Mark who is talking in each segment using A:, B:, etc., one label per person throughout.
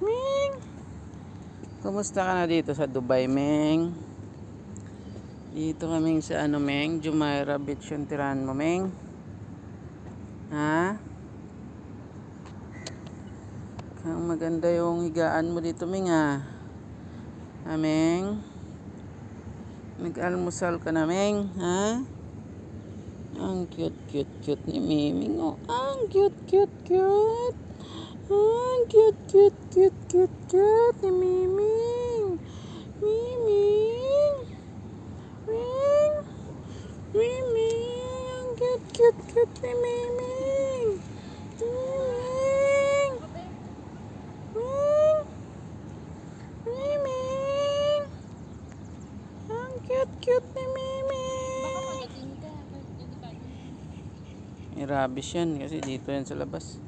A: Ming! Kumusta ka na dito sa Dubai, Ming? Dito kaming sa ano, Ming? Jumeirah Beach yung tirahan mo, Ming? Ha? Ang maganda yung higaan mo dito, Ming, ha? Ha, Ming? Nag-almusal ka na, Ming? Ha? Ang cute, cute, cute ni Miming, oh. Ang cute, cute, cute. Ang cute, cute, cute, cute, cute ni Miming. Miming. Ming. Miming. Ang cute, cute, cute ni Miming. Miming. Ming. Miming. Ang cute, cute ni Miming. May rabies yan kasi dito yan sa labas.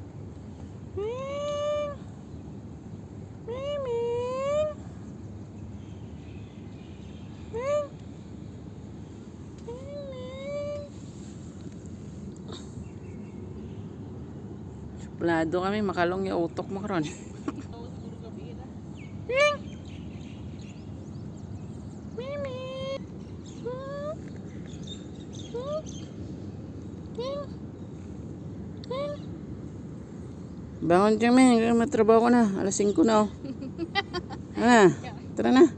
A: Ming! Miming! Ming! Miming! Suplado kami, makalong yung utok mo karon. Ming! Ming! Bangon ka, Ming. Matrabaho ko na. Alas 5 na, oh. Na. Tara na.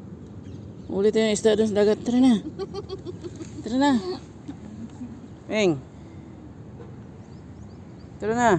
A: Ulit yung isda doon sa dagat. Tara na. Tara na. Ming. Tara na.